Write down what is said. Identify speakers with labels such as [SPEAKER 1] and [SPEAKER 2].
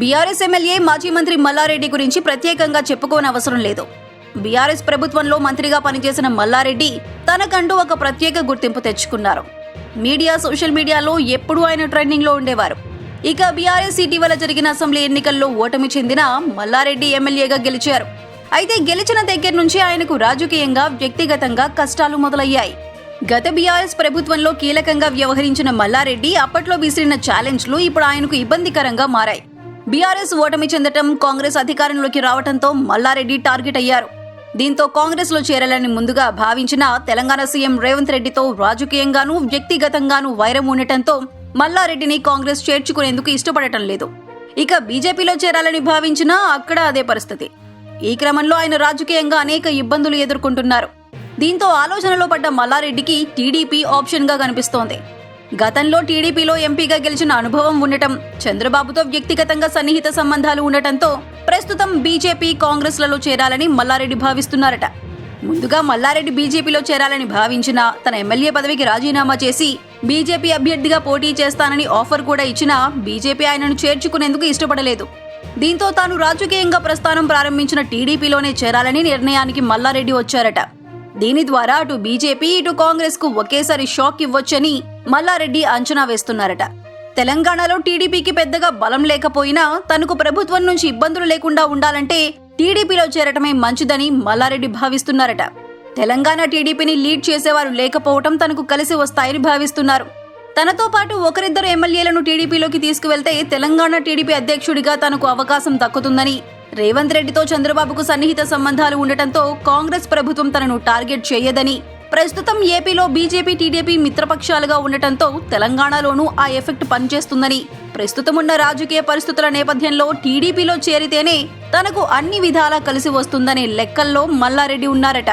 [SPEAKER 1] BRS MLA మాజీ మంత్రి మల్లారెడ్డి గురించి ప్రత్యేకంగా చెప్పుకోనవసరం లేదు. బీఆర్ఎస్ ప్రభుత్వంలో మంత్రిగా పనిచేసిన మల్లారెడ్డి తనకంటూ ఒక ప్రత్యేక గుర్తింపు తెచ్చుకున్నారు. మీడియా సోషల్ మీడియాలో ఎప్పుడూ ఆయన ట్రెండింగ్లో ఉండేవారు. ఇక బీఆర్ఎస్ ఇటీవల జరిగిన అసెంబ్లీ ఎన్నికల్లో ఓటమి చెందిన మల్లారెడ్డి ఎమ్మెల్యేగా గెలిచారు. అయితే గెలిచిన దగ్గర నుంచి ఆయనకు రాజకీయంగా వ్యక్తిగతంగా కష్టాలు మొదలయ్యాయి. గత బీఆర్ఎస్ ప్రభుత్వంలో కీలకంగా వ్యవహరించిన మల్లారెడ్డి అప్పట్లో విసిరిన ఛాలెంజ్లు ఇప్పుడు ఆయనకు ఇబ్బందికరంగా మారాయి. బీఆర్ఎస్ ఓటమి చెందటం కాంగ్రెస్ అధికారంలోకి రావడంతో మల్లారెడ్డి టార్గెట్ అయ్యారు. దీంతో కాంగ్రెస్లో చేరాలని ముందుగా భావించిన తెలంగాణ సీఎం రేవంత్ రెడ్డితో రాజకీయంగానూ వ్యక్తిగతంగానూ వైరం ఉండటంతో మల్లారెడ్డిని కాంగ్రెస్ చేర్చుకునేందుకు ఇష్టపడటం లేదు. ఇక బీజేపీలో చేరాలని భావించినా అక్కడ అదే పరిస్థితి. ఈ క్రమంలో ఆయన రాజకీయంగా అనేక ఇబ్బందులు ఎదుర్కొంటున్నారు. దీంతో ఆలోచనలో పడ్డ మల్లారెడ్డికి టీడీపీ ఆప్షన్గా కనిపిస్తోంది. గతంలో టీడీపీలో ఎంపీగా గెలిచిన అనుభవం ఉండటం చంద్రబాబుతో వ్యక్తిగతంగా సన్నిహిత సంబంధాలు ఉండటంతో ప్రస్తుతం బీజేపీ కాంగ్రెస్లలో చేరాలని మల్లారెడ్డి భావిస్తున్నారట. ముందుగా మల్లారెడ్డి బీజేపీలో చేరాలని భావించిన తన ఎమ్మెల్యే పదవికి రాజీనామా చేసి బీజేపీ అభ్యర్థిగా పోటీ చేస్తానని ఆఫర్ కూడా ఇచ్చినా బీజేపీ ఆయనను చేర్చుకునేందుకు ఇష్టపడలేదు. దీంతో తాను రాజకీయంగా ప్రస్థానం ప్రారంభించిన టీడీపీలోనే చేరాలని నిర్ణయానికి మల్లారెడ్డి వచ్చారట. దీని ద్వారా అటు బీజేపీ ఇటు కాంగ్రెస్కు ఒకేసారి షాక్ ఇవ్వొచ్చని మల్లారెడ్డి అంచనా వేస్తున్నారట. తెలంగాణలో టీడీపీకి పెద్దగా బలం లేకపోయినా తనకు ప్రభుత్వం నుంచి ఇబ్బందులు లేకుండా ఉండాలంటే టీడీపీలో చేరటమే మంచిదని మల్లారెడ్డి భావిస్తున్నారట. తెలంగాణ టీడీపీని లీడ్ చేసేవారు లేకపోవటం తనకు కలిసి వస్తాయని భావిస్తున్నారు. తనతో పాటు ఒకరిద్దరు ఎమ్మెల్యేలను టీడీపీలోకి తీసుకువెళ్తే తెలంగాణ టీడీపీ అధ్యక్షుడిగా తనకు అవకాశం దక్కుతుందని రేవంత్ రెడ్డితో చంద్రబాబుకు సన్నిహిత సంబంధాలు ఉండటంతో కాంగ్రెస్ ప్రభుత్వం తనను టార్గెట్ చేయదని ప్రస్తుతం ఏపీలో బీజేపీ టీడీపీ మిత్రపక్షాలుగా ఉండటంతో తెలంగాణలోనూ ఆ ఎఫెక్ట్ పనిచేస్తుందని ప్రస్తుతం ఉన్న రాజకీయ పరిస్థితుల నేపథ్యంలో టీడీపీలో చేరితేనే తనకు అన్ని విధాలా కలిసి వస్తుందనే లెక్కల్లో మల్లారెడ్డి ఉన్నారట.